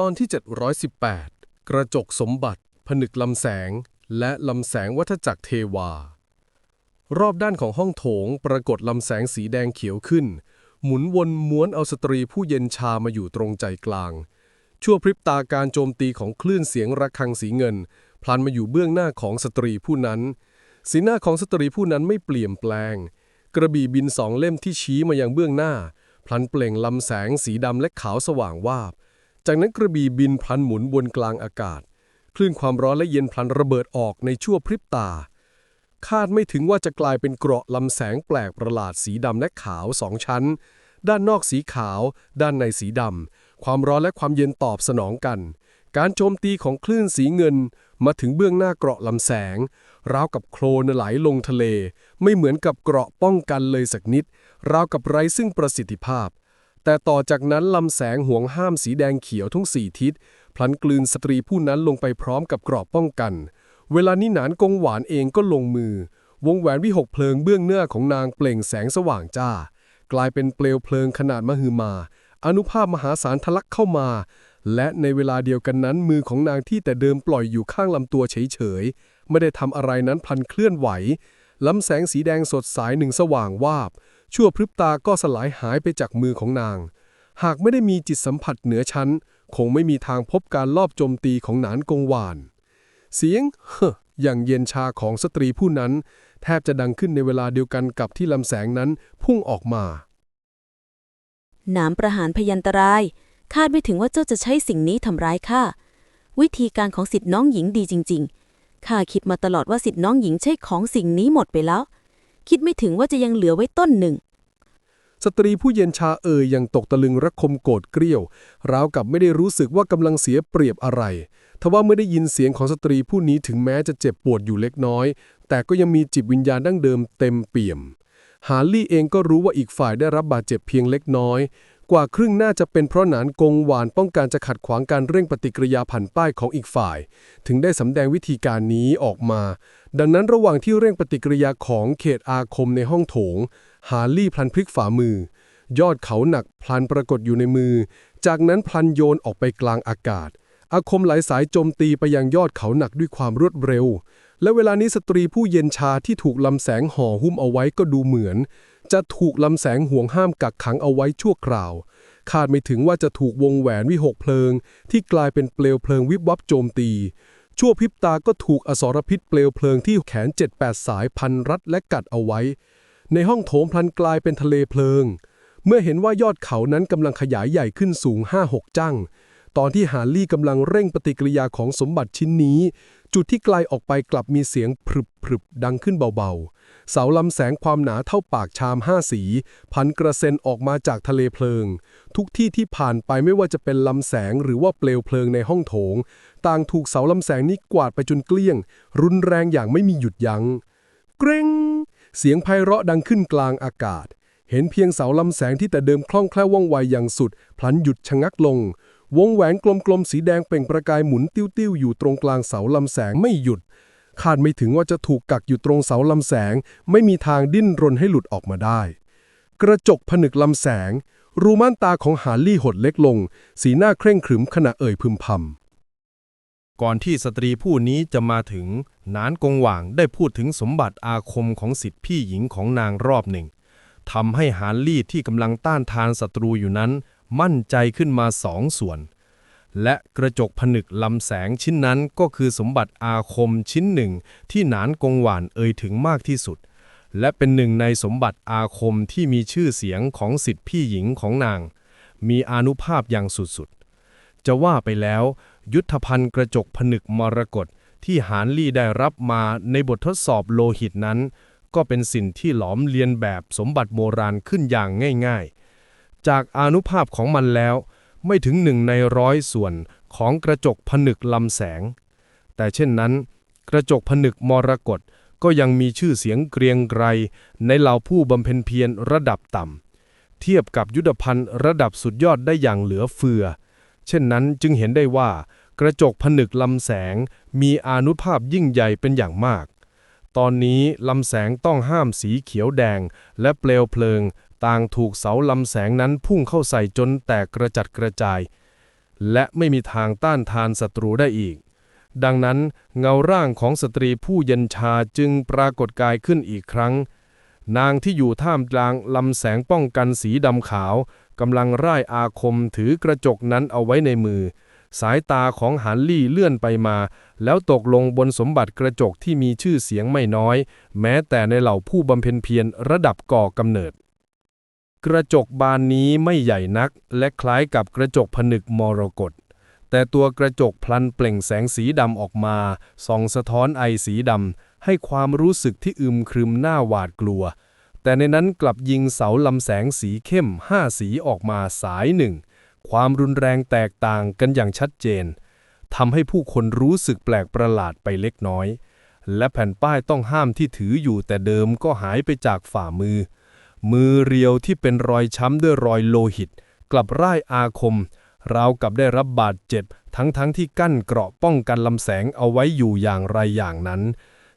ตอนที่ 718 กระจกสมบัติ ผนึกลำแสง และลำแสงวัฏจักรเทวา รอบด้านของห้องโถงปรากฏลำแสงสีแดงเขียวขึ้น หมุนวนม้วนเอาสตรีผู้เย็นชามาอยู่ตรงใจกลาง ชั่วพริบตาการโจมตีของคลื่นเสียงระฆังสีเงิน พลันมาอยู่เบื้องหน้าของสตรีผู้นั้น สีหน้าของสตรีผู้นั้นไม่เปลี่ยนแปลง กระบี่บินสองเล่มที่ชี้มายังเบื้องหน้า พลันเปล่งลำแสงสีดำและขาวสว่างวาบ จากนั้นกระบี่บินพลันหมุนบนกลางอากาศ คลื่นความร้อนและเย็นพลันระเบิดออกในชั่วพริบตา คาดไม่ถึงว่าจะกลายเป็นเกราะลำแสงแปลกประหลาดสีดำและขาวสองชั้น ด้านนอกสีขาว ด้านในสีดำ ความร้อนและความเย็นตอบสนองกัน การโจมตีของคลื่นสีเงินมาถึงเบื้องหน้าเกราะลำแสง ราวกับโคลนไหลลงทะเล ไม่เหมือนกับเกราะป้องกันเลยสักนิด ราวกับไร้ซึ่งประสิทธิภาพ แต่ต่อจากนั้นลำแสงห่วงห้ามสีแดงเขียวทั้งสี่ทิศ พลันกลืนสตรีผู้นั้นลงไปพร้อมกับกรอบป้องกัน เวลานี้หนานกงหวานเองก็ลงมือ วงแหวนวิหกเพลิงเบื้องหน้าของนางเปล่งแสงสว่างจ้า กลายเป็นเปลวเพลิงขนาดมหึมา อนุภาพมหาศาลทะลักเข้ามา และในเวลาเดียวกันนั้นมือของนางที่แต่เดิมปล่อยอยู่ข้างลำตัวเฉยๆไม่ได้ทำอะไรนั้นพลันเคลื่อนไหวลำแสงสีแดงสดใสหนึ่งสว่างวาบ ชั่วพริบตาก็สลายหายไปจากมือของนาง หากไม่ได้มีจิตสัมผัสเหนือชั้น คงไม่มีทางพบการลอบโจมตีของหนานกงวาน เสียงเฮ้ออย่างเย็นชาของสตรีผู้นั้น แทบจะดังขึ้นในเวลาเดียวกันกับที่ลำแสงนั้นพุ่งออกมาหนามประหารพยันตราย คาดไม่ถึงว่าเจ้าจะใช้สิ่งนี้ทำร้ายข้าวิธีการของสิทธิน้องหญิงดีจริง ๆข้าคิดมาตลอดว่าสิทธิน้องหญิงใช้ของสิ่งนี้หมดไปแล้ว คิดไม่ถึงว่าจะยังเหลือไว้ต้นหนึ่ง สตรีผู้เย็นชาเอ่ยยังตกตะลึงระคมโกรธเกรี้ยว ราวกับไม่ได้รู้สึกว่ากำลังเสียเปรียบอะไร ทว่าเมื่อได้ยินเสียงของสตรีผู้นี้ถึงแม้จะเจ็บปวดอยู่เล็กน้อย แต่ก็ยังมีจิตวิญญาณดั้งเดิมเต็มเปี่ยม ฮาร์ลี่เองก็รู้ว่าอีกฝ่ายได้รับบาดเจ็บเพียงเล็กน้อย กว่าครึ่งน่าจะเป็นเพราะหนานกงหวานป้องกันจะขัดขวางการเร่งปฏิกิริยาผันป้ายของอีกฝ่าย ถึงได้สำแดงวิธีการนี้ออกมา ดังนั้นระหว่างที่เร่งปฏิกิริยาของเขตอาคมในห้องโถง ฮาร์ลี่พลันพลิกฝ่ามือ ยอดเขาหนักพลันปรากฏอยู่ในมือ จากนั้นพลันโยนออกไปกลางอากาศ อาคมหลายสายโจมตีไปยังยอดเขาหนักด้วยความรวดเร็ว และเวลานี้สตรีผู้เย็นชาที่ถูกลำแสงห่อหุ้มเอาไว้ก็ดูเหมือน จะถูกลำแสงห่วงห้ามกักขังเอาไว้ชั่วคราว คาดไม่ถึงว่าจะถูกวงแหวนวิหกเพลิง ที่กลายเป็นเปลวเพลิงวิบวับโจมตี ชั่วพริบตาก็ถูกอสรพิษเปลวเพลิงที่แขน 7-8 สายพันรัดและกัดเอาไว้ ในห้องโถงพลันกลายเป็นทะเลเพลิง เมื่อเห็นว่ายอดเขานั้นกำลังขยายใหญ่ขึ้นสูง 5-6 จั่งตอนที่ฮาร์ลี่กำลังเร่งปฏิกิริยาของสมบัติชิ้นนี้ จุดที่ไกลออกไปกลับมีเสียงพรึบพรึบดังขึ้นเบาๆ เสาลำแสงความหนาเท่าปากชามห้าสี พันกระเซ็นออกมาจากทะเลเพลิง ทุกที่ที่ผ่านไปไม่ว่าจะเป็นลำแสงหรือว่าเปลวเพลิงในห้องโถง ต่างถูกเสาลำแสงนี้กวาดไปจนเกลี้ยง รุนแรงอย่างไม่มีหยุดยัง้ง เกรงเสียงไพเราะดังขึ้นกลางอากาศ เห็นเพียงเสาลำแสงที่แต่เดิมคล่องแคล่วว่องไวอย่างสุด พลันหยุดชะงักลง วงแหวนกลมๆสีแดงเปล่งประกายหมุนติ้วๆอยู่ตรงกลางเสาลำแสงไม่หยุด คาดไม่ถึงว่าจะถูกกักอยู่ตรงเสาลำแสง ไม่มีทางดิ้นรนให้หลุดออกมาได้ กระจกผนึกลำแสง รูม่านตาของฮาร์ลี่หดเล็กลง สีหน้าเคร่งขรึมขณะเอ่ยพึมพำก่อนที่สตรีผู้นี้จะมาถึง นานกงหว่างได้พูดถึงสมบัติอาคมของสิทธิพี่หญิงของนางรอบหนึ่งทำให้ฮาร์ลี่ที่กำลังต้านทานศัตรูอยู่นั้น มั่นใจขึ้นมาสองส่วน และกระจกผนึกลำแสงชิ้นนั้นก็คือสมบัติอาคมชิ้นหนึ่งที่หนานกงหวานเอ่ยถึงมากที่สุด และเป็นหนึ่งในสมบัติอาคมที่มีชื่อเสียงของสิทธิพี่หญิงของนาง มีอานุภาพอย่างสุดๆ จะว่าไปแล้ว ยุทธภัณฑ์กระจกผนึกมรกตที่ฮานลี่ได้รับมาในบททดสอบโลหิตนั้น ก็เป็นสิ่งที่หลอมเลียนแบบสมบัติโบราณขึ้นอย่างง่าย ๆ จากอานุภาพของมันแล้ว ไม่ถึงหนึ่งในร้อยส่วนของกระจกผนึกลำแสง แต่เช่นนั้น กระจกผนึกมรกตก็ยังมีชื่อเสียงเกรียงไกรในเหล่าผู้บำเพ็ญเพียรระดับต่ำ เทียบกับยุทธภัณฑ์ระดับสุดยอดได้อย่างเหลือเฟือ เช่นนั้นจึงเห็นได้ว่า กระจกผนึกลำแสงมีอานุภาพยิ่งใหญ่เป็นอย่างมาก ตอนนี้ลำแสงต้องห้ามสีเขียวแดงและเปลวเพลิง ต่างถูกเสาลำแสงนั้นพุ่งเข้าใส่จนแตกกระจัดกระจาย และไม่มีทางต้านทานศัตรูได้อีก ดังนั้นเงาร่างของสตรีผู้เย็นชาจึงปรากฏกายขึ้นอีกครั้ง นางที่อยู่ท่ามกลางลำแสงป้องกันสีดำขาวกำลังร่ายอาคมถือกระจกนั้นเอาไว้ในมือ สายตาของหันลี่เลื่อนไปมา แล้วตกลงบนสมบัติกระจกที่มีชื่อเสียงไม่น้อย แม้แต่ในเหล่าผู้บำเพ็ญเพียรระดับก่อกำเนิด กระจกบานนี้ไม่ใหญ่นัก และคล้ายกับกระจกผนึกมรกตแต่ตัวกระจกพลันเปล่งแสงสีดำออกมาส่องสะท้อนไอสีดำให้ความรู้สึกที่อึมครึมหน้าหวาดกลัว แต่ในนั้นกลับยิงเสาลำแสงสีเข้มห้าสีออกมาสายหนึ่ง ความรุนแรงแตกต่างกันอย่างชัดเจนทำให้ผู้คนรู้สึกแปลกประหลาดไปเล็กน้อย และแผ่นป้ายต้องห้ามที่ถืออยู่แต่เดิมก็หายไปจากฝ่ามือ มือเรียวที่เป็นรอยช้ำด้วยรอยโลหิต กลับร่ายอาคม ราวกับได้รับบาดเจ็บ ทั้งๆทที่กั้นเกราะป้องกันลำแสงเอาไว้อยู่อย่างไรอย่างนั้น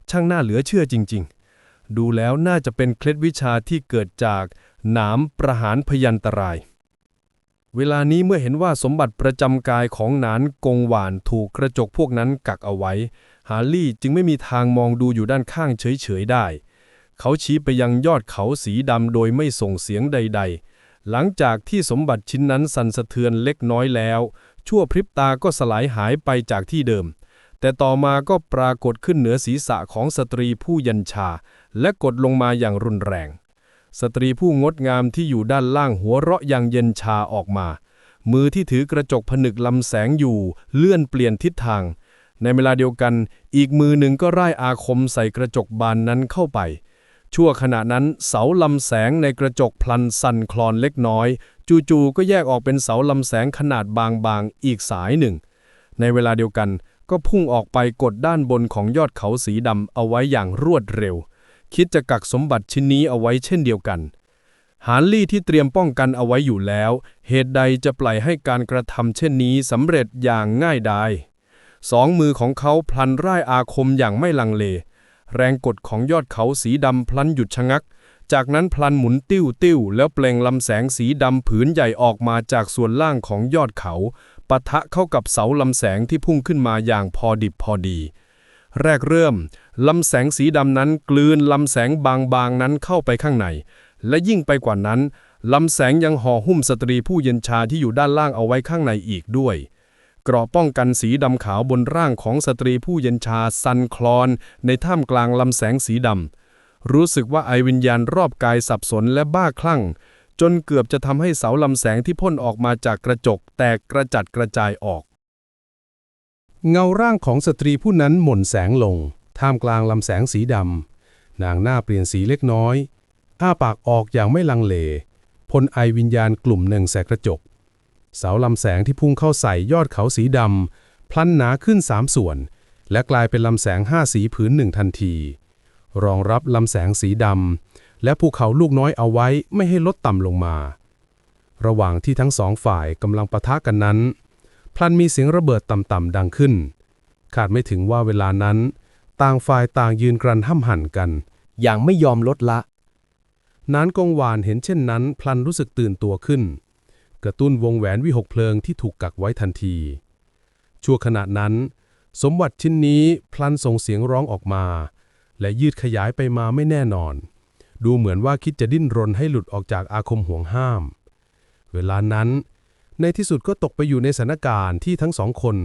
ช่างน่าเหลือเชื่อจริง ๆ ดูแล้วน่าจะเป็นเคล็ดวิชาที่เกิดจากหนามประหารพยันตราย เวลานี้เมื่อเห็นว่าสมบัติประจำกายของหนานกงหวานถูกกระจกพวกนั้นกักเอาไว้ ฮาร์ลี่จึงไม่มีทางมองดูอยู่ด้านข้างเฉยๆได้ เขาชี้ไปยังยอดเขาสีดำโดยไม่ส่งเสียงใด ๆ หลังจากที่สมบัติชิ้นนั้นสั่นสะเทือนเล็กน้อยแล้ว ชั่วพริบตาก็สลายหายไปจากที่เดิม แต่ต่อมาก็ปรากฏขึ้นเหนือศีรษะของสตรีผู้ยันชา และกดลงมาอย่างรุนแรง สตรีผู้งดงามที่อยู่ด้านล่างหัวเราะอย่างเย็นชาออกมา มือที่ถือกระจกผนึกลำแสงอยู่ เลื่อนเปลี่ยนทิศทางในเวลาเดียวกัน อีกมือหนึ่งก็ร่ายอาคมใส่กระจกบานนั้นเข้าไป ชั่วขณะนั้นเสาลำแสงในกระจกพลันสั่นคลอนเล็กน้อย จู่ๆก็แยกออกเป็นเสาลำแสงขนาดบางๆ อีกสายหนึ่ง ในเวลาเดียวกันก็พุ่งออกไปกดด้านบนของยอดเขาสีดำเอาไว้อย่างรวดเร็ว คิดจะกักสมบัติชิ้นนี้เอาไว้เช่นเดียวกันฮาร์ลี่ที่เตรียมป้องกันเอาไว้อยู่แล้ว เหตุใดจะปล่อยให้การกระทำเช่นนี้สำเร็จอย่างง่ายดายสองมือของเขาพลันร่ายอาคมอย่างไม่ลังเล แรงกดของยอดเขาสีดำพลันหยุดชะงัก จากนั้นพลันหมุนติ้วติ้วแล้วเปล่งลำแสงสีดำผืนใหญ่ออกมาจากส่วนล่างของยอดเขาปะทะเข้ากับเสาลำแสงที่พุ่งขึ้นมาอย่างพอดิบพอดี แรกเริ่ม ลำแสงสีดำนั้นกลืนลำแสงบางๆนั้นเข้าไปข้างใน และยิ่งไปกว่านั้นลำแสงยังห่อหุ้มสตรีผู้เย็นชาที่อยู่ด้านล่างเอาไว้ข้างในอีกด้วย เกราะป้องกันสีดำขาวบนร่างของสตรีผู้เย็นชาสันคลอน ในท่ามกลางลำแสงสีดำรู้สึกว่าไอวิญญาณรอบกายสับสนและบ้าคลั่ง จนเกือบจะทำให้เสาลำแสงที่พ่นออกมาจากกระจก แตกกระจัดกระจายออก เงาร่างของสตรีผู้นั้นหม่นแสงลง ท่ามกลางลำแสงสีดำนางหน้าเปลี่ยนสีเล็กน้อย อ้าปากออกอย่างไม่ลังเลพ่นไอวิญญาณกลุ่มหนึ่งแสกระจก เสาลำแสงที่พุ่งเข้าใส่ยอดเขาสีดำพลันหนาขึ้นสามส่วน และกลายเป็นลำแสงห้าสีผืนหนึ่งทันที รองรับลำแสงสีดำและภูเขาลูกน้อยเอาไว้ไม่ให้ลดต่ำลงมา ระหว่างที่ทั้งสองฝ่ายกำลังปะทะกันนั้น พลันมีเสียงระเบิดต่ำๆดังขึ้น คาดไม่ถึงว่าเวลานั้น ต่างฝ่ายต่างยืนกรันห้ำหั่นกัน อย่างไม่ยอมลดละ นานกงวานเห็นเช่นนั้น พลันรู้สึกตื่นตัวขึ้น กระตุ้นวงแหวนวิหกเพลิงที่ถูกกักไว้ทันที ชั่วขณะนั้น สมบัติชิ้นนี้พลันส่งเสียงร้องออกมา และยืดขยายไปมาไม่แน่นอน ดูเหมือนว่าคิดจะดิ้นรนให้หลุดออกจากอาคมห่วงห้าม เวลานั้น ในที่สุดก็ตกไปอยู่ในสถานการณ์ที่ทั้งสองคน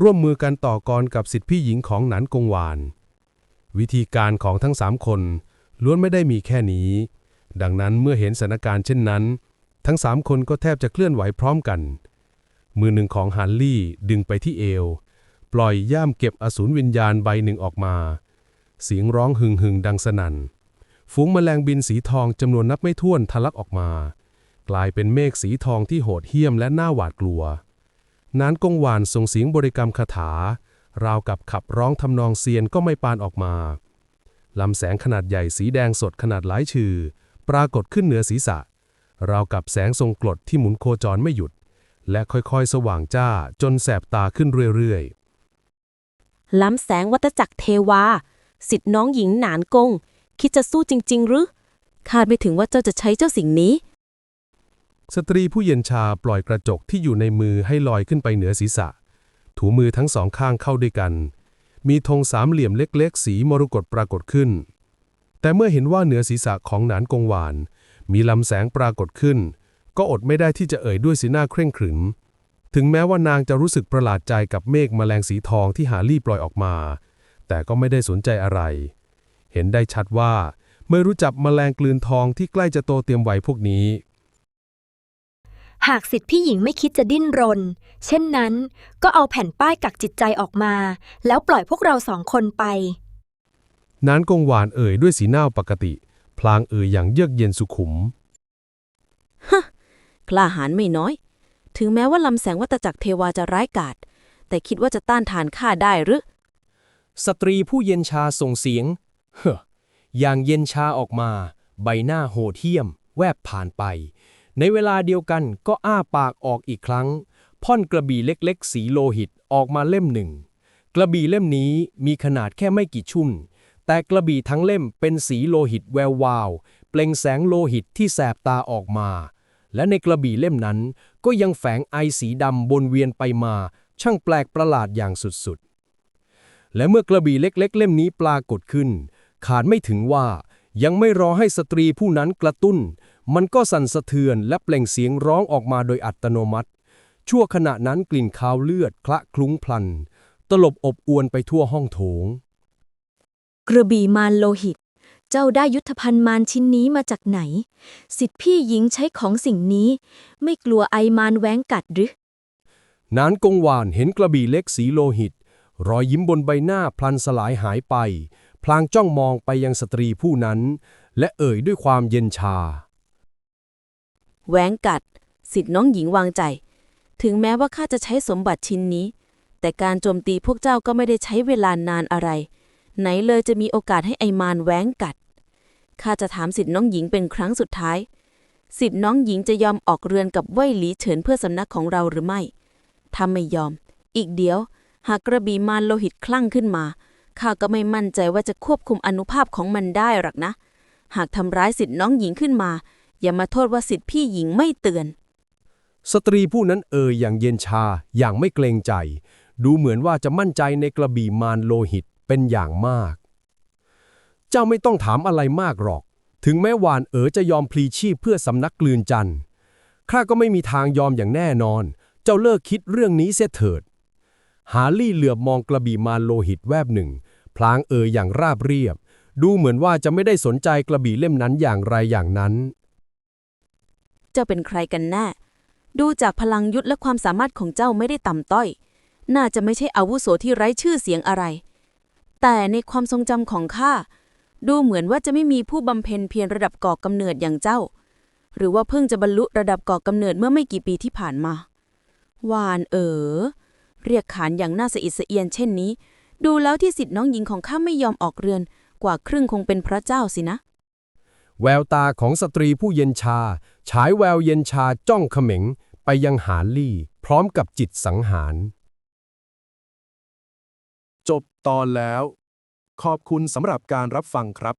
ร่วมมือกันต่อกรกับสิทธิพี่หญิงของหนานกงวาน วิธีการของทั้งสามคนล้วนไม่ได้มีแค่นี้ ดังนั้นเมื่อเห็นสถานการณ์เช่นนั้น ทั้งสามคนก็แทบจะเคลื่อนไหวพร้อมกัน มือหนึ่งของฮันลี่ดึงไปที่เอว ปล่อยย่ามเก็บอสูรวิญญาณใบหนึ่งออกมา เสียงร้องหึงหึงดังสนั่น ฝูงแมลงบินสีทองจำนวนนับไม่ถ้วนทะลักออกมา กลายเป็นเมฆสีทองที่โหดเหี้ยมและน่าหวาดกลัว นานกงวานส่งเสียงบริกรรมคาถา ราวกับขับร้องทำนองเซียนก็ไม่ปานออกมาลำแสงขนาดใหญ่สีแดงสดขนาดหลายชื่อ ปรากฏขึ้นเหนือศีรษะ ราวกับแสงทรงกรดที่หมุนโคจรไม่หยุด และค่อยๆ สว่างจ้าจนแสบตาขึ้นเรื่อยๆ ล้ำแสงวัตจักรเทวา สิทธิ์น้องหญิงหนานกง คิดจะสู้จริง ๆ หรือ คาดไม่ถึงว่าเจ้าจะใช้เจ้าสิ่งนี้ สตรีผู้เย็นชาปล่อยกระจกที่อยู่ในมือให้ลอยขึ้นไปเหนือศีรษะ ถูมือทั้งสองข้างเข้าด้วยกัน มีธงสามเหลี่ยมเล็ก ๆ สีมรกตปรากฏขึ้นแต่เมื่อเห็นว่าเหนือศีรษะของหนานกงวาน มีลำแสงปรากฏขึ้น ก็อดไม่ได้ที่จะเอ่ยด้วยสีหน้าเคร่งขรึม ถึงแม้ว่านางจะรู้สึกประหลาดใจกับเมฆแมลงสีทองที่หาลี่ปล่อยออกมา แต่ก็ไม่ได้สนใจอะไร เห็นได้ชัดว่า ไม่รู้จักแมลงกลืนทองที่ใกล้จะโตเตรียมวัยพวกนี้ หากสิทธิพี่หญิงไม่คิดจะดิ้นรน เช่นนั้น ก็เอาแผ่นป้ายกักจิตใจออกมา แล้วปล่อยพวกเราสองคนไป นานกงหวานเอ่ยด้วยสีหน้าปกติ พลางเอ่ยอย่างเยือกเย็นสุขุมกล้าหาญไม่น้อย ถึงแม้ว่าลำแสงวัตจักรเทวาจะร้ายกาจแต่คิดว่าจะต้านทานข้าได้หรือ สตรีผู้เย็นชาส่งเสียง เฮ้ออย่างเย็นชาออกมา ใบหน้าโหดเหี้ยม แวบผ่านไป ในเวลาเดียวกันก็อ้าปากออกอีกครั้ง พ่อนกระบี่เล็กๆ สีโลหิตออกมาเล่มหนึ่ง กระบี่เล่มนี้มีขนาดแค่ไม่กี่ชุ่ม แต่กระบี่ทั้งเล่มเป็นสีโลหิตแวววาว เปล่งแสงโลหิตที่แสบตาออกมา และในกระบี่เล่มนั้น ก็ยังแฝงไอสีดำบนเวียนไปมา ช่างแปลกประหลาดอย่างสุดๆ และเมื่อกระบี่เล็กๆ เล่มนี้ปรากฏขึ้น ขาดไม่ถึงว่ายังไม่รอให้สตรีผู้นั้นกระตุ้น มันก็สั่นสะเทือนและเปล่งเสียงร้องออกมาโดยอัตโนมัติ ชั่วขณะนั้นกลิ่นคาวเลือดคละคลุ้งพลัน ตลบอบอวนไปทั่วห้องโถง กระบี่มารโลหิต เจ้าได้ยุทธภัณฑ์มารชิ้นนี้มาจากไหน สิทธิพี่หญิงใช้ของสิ่งนี้ ไม่กลัวไอมารแว้งกัดหรือ นานกงวานเห็นกระบี่เล็กสีโลหิต รอยยิ้มบนใบหน้าพลันสลายหายไป พลางจ้องมองไปยังสตรีผู้นั้น และเอ่ยด้วยความเย็นชา แหวงกัด สิทธิ์น้องหญิงวางใจ ถึงแม้ว่าข้าจะใช้สมบัติชิ้นนี้ แต่การโจมตีพวกเจ้าก็ไม่ได้ใช้เวลานานอะไร ไหนเลยจะมีโอกาสให้ไอมารแหวงกัด ข้าจะถามสิทธิ์น้องหญิงเป็นครั้งสุดท้าย สิทธิ์น้องหญิงจะยอมออกเรือนกับเว่ยหลีเฉินเพื่อสำนักของเราหรือไม่ ถ้าไม่ยอม อีกเดียว หากกระบี่มารโลหิตคลั่งขึ้นมา ข้าก็ไม่มั่นใจว่าจะควบคุมอนุภาพของมันได้หรอกนะ หากทำร้ายสิทธิ์น้องหญิงขึ้นมา อย่ามาโทษว่าสิทธิพี่หญิงไม่เตือน สตรีผู้นั้นเอ่ยอย่างเย็นชาอย่างไม่เกรงใจ ดูเหมือนว่าจะมั่นใจในกระบี่มารโลหิต เป็นอย่างมาก เจ้าไม่ต้องถามอะไรมากหรอก ถึงแม้วานเอ๋อจะยอมพลีชีพเพื่อสำนักกลืนจันทร์ข้าก็ไม่มีทางยอมอย่างแน่นอน เจ้าเลิกคิดเรื่องนี้เสียเถิดหาลี่เหลือบมองกระบี่มารโลหิตแวบหนึ่ง พลางเอ่ยอย่างราบเรียบ ดูเหมือนว่าจะไม่ได้สนใจกระบี่เล่มนั้นอย่างไรอย่างนั้น เจ้าเป็นใครกันแน่ ดูจากพลังยุทธและความสามารถของเจ้าไม่ได้ต่ำต้อย น่าจะไม่ใช่อาวุโสที่ไร้ชื่อเสียงอะไร แต่ในความทรงจำของข้าดูเหมือนว่าจะไม่มีผู้บำเพ็ญเพียรระดับก่อกำเนิดอย่างเจ้า หรือว่าเพิ่งจะบรรลุระดับก่อกำเนิดเมื่อไม่กี่ปีที่ผ่านมา วานเอ๋อเรียกขานอย่างน่าสะอิดสะเอียนเช่นนี้ ดูแล้วที่สิทธิ์น้องหญิงของข้าไม่ยอมออกเรือน กว่าครึ่งคงเป็นพระเจ้าสินะ แววตาของสตรีผู้เย็นชา ฉายแววเย็นชาจ้องเขม็งไปยังหาลี่ พร้อมกับจิตสังหาร จบตอนแล้ว ขอบคุณสำหรับการรับฟังครับ